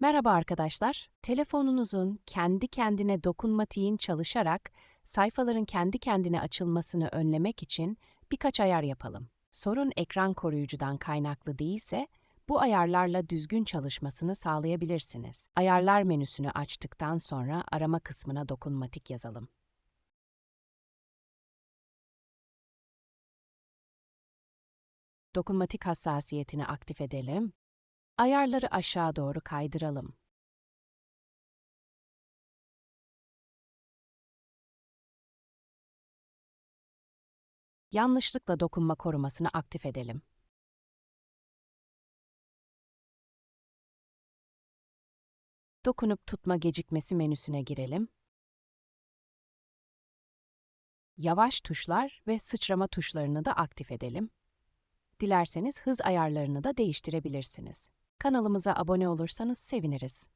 Merhaba arkadaşlar. Telefonunuzun kendi kendine dokunmatiğin çalışarak sayfaların kendi kendine açılmasını önlemek için birkaç ayar yapalım. Sorun ekran koruyucudan kaynaklı değilse bu ayarlarla düzgün çalışmasını sağlayabilirsiniz. Ayarlar menüsünü açtıktan sonra arama kısmına dokunmatik yazalım. Dokunmatik hassasiyetini aktif edelim. Ayarları aşağı doğru kaydıralım. Yanlışlıkla dokunma korumasını aktif edelim. Dokunup tutma gecikmesi menüsüne girelim. Yavaş tuşlar ve sıçrama tuşlarını da aktif edelim. Dilerseniz hız ayarlarını da değiştirebilirsiniz. Kanalımıza abone olursanız seviniriz.